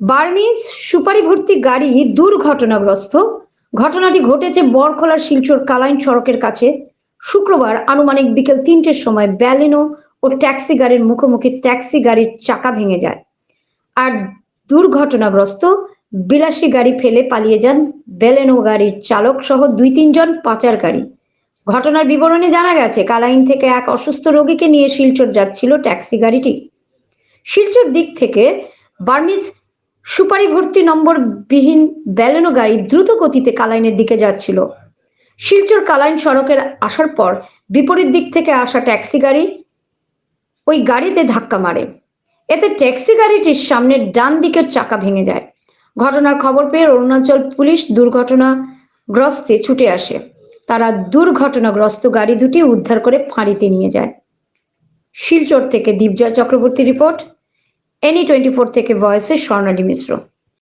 Burmese সুপারি ভর্তি গাড়ি দুর্ঘটনাগ্রস্ত। ঘটনাটি ঘটেছে বরখলার শিলচর কালাইন সড়কের কাছে। শুক্রবার আনুমানিক বিকেল তিনটের সময় ব্যালেনো ও ট্যাক্সি গাড়ির মুখোমুখি ট্যাক্সি গাড়ির চাকা ভেঙে যায়। আর দুর্ঘটনাগ্রস্ত বিলাসী গাড়ি ফেলে পালিয়ে যান বেলেনো গাড়ির চালক সহ দুই তিনজন পাচার গাড়ি। ঘটনার বিবরণে জানা গেছে, কালাইন থেকে এক অসুস্থ রোগীকে নিয়ে শিলচর যাচ্ছিল ট্যাক্সি গাড়িটি। শিলচর দিক থেকে বার্মিজ সুপারি ভর্তি নম্বর বিহীন ব্যালেনো গাড়ি দ্রুত গতিতে কালাইনের দিকে যাচ্ছিল। শিলচর কালাইন সড়কের আসার পর বিপরীত দিক থেকে আসা ট্যাক্সি গাড়ি ওই গাড়িতে ধাক্কা মারে। এতে ট্যাক্সি গাড়িটির সামনের ডান দিকের চাকা ভেঙে যায়। ঘটনার খবর পেয়ে অরুণাচল পুলিশ দুর্ঘটনাগ্রস্তে ছুটে আসে। তারা দুর্ঘটনাগ্রস্ত গাড়ি দুটি উদ্ধার করে ফাঁড়িতে নিয়ে যায়। শিলচর থেকে Dipjoy Chakraborty report NE twenty four থেকে ভয়েসে স্বর্ণালী মিশ্র।